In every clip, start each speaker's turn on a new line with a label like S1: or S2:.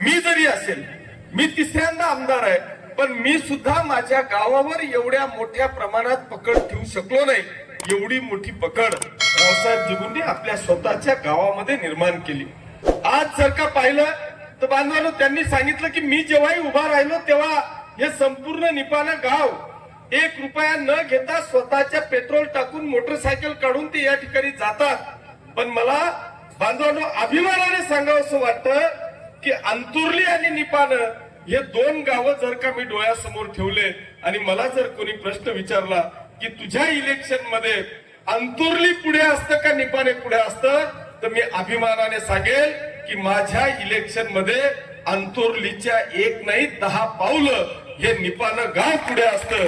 S1: मी जरी असेल मी तिसऱ्यांदा आमदार आहे पण मी सुद्धा माझ्या गावावर एवढ्या मोठ्या प्रमाणात पकड ठेवू शकलो नाही. एवढी मोठी पकड रावसाहेब जिगुंडे आपल्या स्वतःच्या गावामध्ये निर्माण केली. आज जर का पाहिलं तर बांधवानो त्यांनी सांगितलं की मी जेव्हाही उभा राहिलो तेव्हा हे संपूर्ण निपाणं गाव एक रुपया न घेता स्वतःच्या पेट्रोल टाकून मोटरसायकल काढून ते या ठिकाणी जातात. पण मला बांधवांनो अभिमानाने सांगावं असं वाटतं की अंतुर्ली आणि निपाण हे दोन गावं जर का मी डोळ्यासमोर ठेवले आणि मला जर कोणी प्रश्न विचारला की तुझ्या इलेक्शनमध्ये अंतुर्ली पुढे असतं का निपाणे पुढे असतं तर मी अभिमानाने सांगेल की माझ्या इलेक्शनमध्ये अंतुर्लीच्या एक नाही दहा पावलं हे निपाणं गाव पुढे असतं.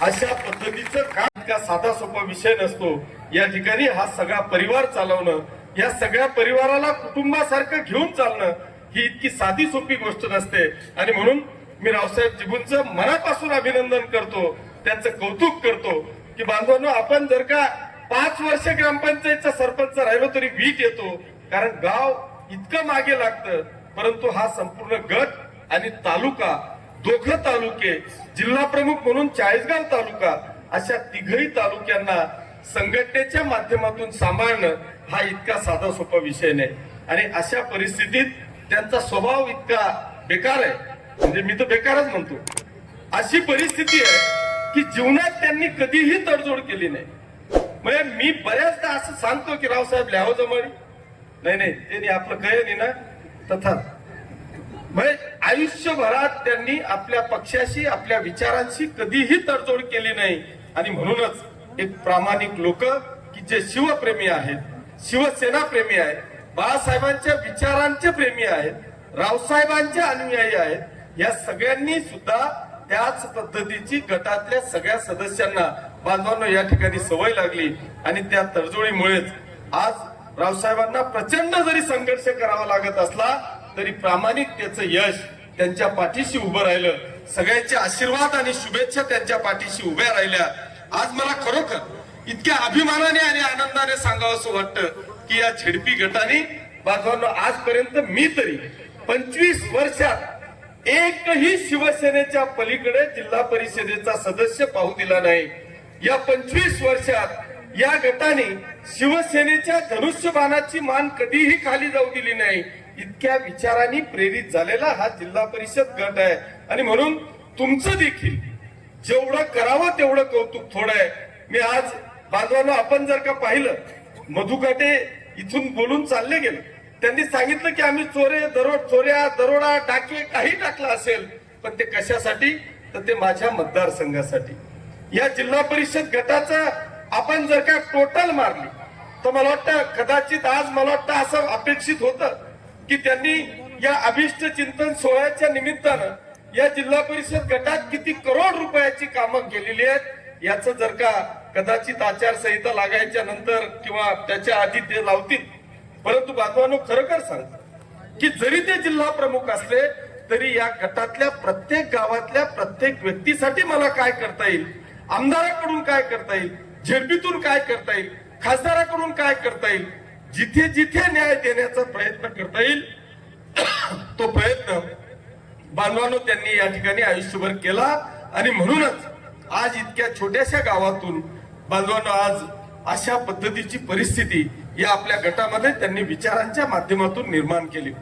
S1: अशा पद्धतीचं काम इतका साधा सोपा विषय नसतो. या ठिकाणी हा सगळा परिवार चालवणं या सगळ्या परिवाराला कुटुंबासारखं घेऊन चालणं ही इतकी साधी सोपी गोष्ट नसते. आणि म्हणून मी रावसाहेब जिबूंचं मनापासून अभिनंदन करतो त्यांचं कौतुक करतो की बांधवांनो आपण जर का पाच वर्ष ग्रामपंचायतचा सरपंच राहिलो तरी वीट येतो. कारण गाव इतकं मागे लागतं परंतु हा संपूर्ण गट आणि तालुका दोघं तालुके जिल्हा प्रमुख म्हणून चाळीसगाव तालुका अशा तिघही तालुक्यांना संघटनेच्या माध्यमातून सांभाळणं हा इतका साधा सोपा विषय नाही. आणि अशा परिस्थितीत त्यांचा स्वभाव इतका बेकार आहे. म्हणजे मी तर बेकारच म्हणतो. अशी परिस्थिती आहे की जीवनात त्यांनी कधीही तडजोड केली नाही. म्हणजे मी बऱ्याचदा असं सांगतो की रावसाहेब लिहाव जमळी नाही नाही त्यांनी आपलं कळ नाही ना. तथा म्हणजे आयुष्यभरात त्यांनी आपल्या पक्षाशी आपल्या विचारांशी कधीही तडजोड केली नाही. आणि म्हणूनच एक प्रामाणिक लोक की जे शिवप्रेमी आहेत शिवसेना प्रेमी आहेत बाळासाहेबांच्या विचारांचे प्रेमी आहेत रावसाहेबांचे अनुयायी आहेत. या सगळ्यांनी सुद्धा त्याच पद्धतीची गटातल्या सगळ्या सदस्यांना बांधवांना या ठिकाणी सवय लागली. आणि त्या तडजोडीमुळेच आज रावसाहेबांना प्रचंड जरी संघर्ष करावा लागत असला तरी प्रामाणिकतेचं यश त्यांच्या पाठीशी उभं राहिलं. सगळ्यांचे आशीर्वाद आणि शुभेच्छा त्यांच्या पाठीशी उभ्या राहिल्या. आज मला खरोखर इतक्या अभिमानाने आणि आनंदाने सांगावं असं वाटतं की या झेडपी गटाने बांधवांनो आजपर्यंत मी तरी पंचवीस वर्षात एकही शिवसेनेच्या पलीकडे जिल्हा परिषदेचा सदस्य पाहू दिला नाही. या पंचवीस वर्षात या गटाने शिवसेनेच्या धनुष्यबाणाची मान कधीही खाली जाऊ दिली नाही. इतक्या विचारांनी प्रेरित झालेला हा जिल्हा परिषद गट आहे. आणि म्हणून तुमचं देखील जेवढं करावं तेवढं कौतुक थोडं आहे. मी आज बांधवांनो आपण जर का पाहिलं मधुकाटे इथून बोलून चालले गेले. त्यांनी सांगितलं की आम्ही चोरे दरोड चोऱ्या दरोडा टाके काही टाकलं असेल पण ते कशासाठी? तर ते माझ्या मतदारसंघासाठी. या जिल्हा परिषद गटाचा आपण जर का टोटल मारली तर मला वाटतं कदाचित आज मला वाटतं असं अपेक्षित होतं की त्यांनी या अभिष्ट चिंतन सोहळ्याच्या निमित्तानं या जिल्हा परिषद गटात किती करोड रुपयाची कामं केलेली आहेत याचं जर का कदाचित आचारसंहिता लागायच्या नंतर किंवा त्याच्या आधी ते लावतील. परंतु बांधवांनो खरोखर सांगतो की जरी ते जिल्हा प्रमुख असले तरी या गटातल्या प्रत्येक गावातल्या प्रत्येक व्यक्तीसाठी मला काय करता येईल? आमदाराकडून काय करता येईल? झेडपीतून काय करता येईल? खासदाराकडून काय करता येईल? जिथे जिथे न्याय देण्याचा प्रयत्न करता येईल तो प्रयत्न बांधवानो त्यांनी या ठिकाणी आयुष्यभर केला. आणि म्हणूनच आज इतक्या छोट्याशा गावातून बांधवांना आज अशा पद्धतीची परिस्थिती या आपल्या गटामध्ये त्यांनी विचारांच्या माध्यमातून निर्माण केली.